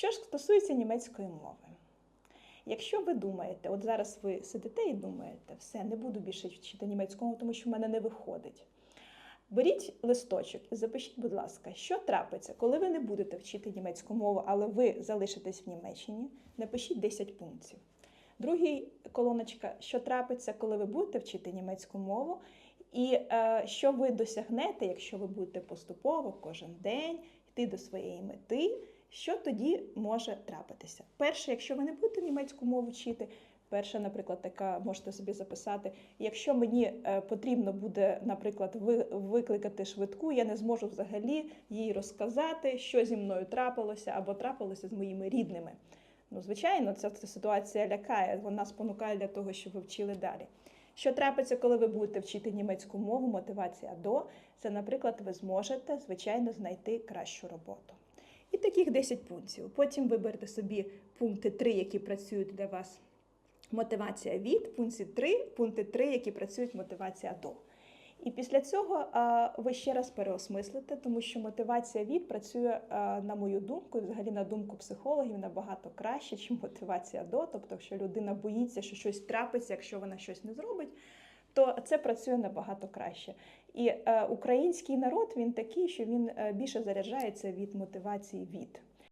Що ж стосується німецької мови, якщо ви думаєте, от зараз ви сидите і думаєте, все, не буду більше вчити німецьку тому що в мене не виходить. Беріть листочок і запишіть, будь ласка, що трапиться, коли ви не будете вчити німецьку мову, але ви залишитесь в Німеччині, напишіть 10 пунктів. Другий колоночка, що трапиться, коли ви будете вчити німецьку мову, і е, що ви досягнете, якщо ви будете поступово кожен день йти до своєї мети, що тоді може трапитися? Перше, якщо ви не будете німецьку мову вчити, перша, наприклад, така можете собі записати. Якщо мені е, потрібно буде, наприклад, викликати швидку, я не зможу взагалі їй розказати, що зі мною трапилося або трапилося з моїми рідними. Ну, звичайно, ця, ця ситуація лякає, вона спонукає для того, щоб ви вчили далі. Що трапиться, коли ви будете вчити німецьку мову, мотивація до це, наприклад, ви зможете, звичайно, знайти кращу роботу. Таких 10 пунктів. Потім виберете собі пункти 3, які працюють для вас. Мотивація від, пункти 3, пункти 3, які працюють мотивація до. І після цього ви ще раз переосмислите, тому що мотивація від працює, на мою думку, і взагалі на думку психологів, набагато краще, ніж мотивація до. Тобто, якщо людина боїться, що щось трапиться, якщо вона щось не зробить, то це працює набагато краще. І е, український народ він такий, що він е, більше заряджається від мотивації від.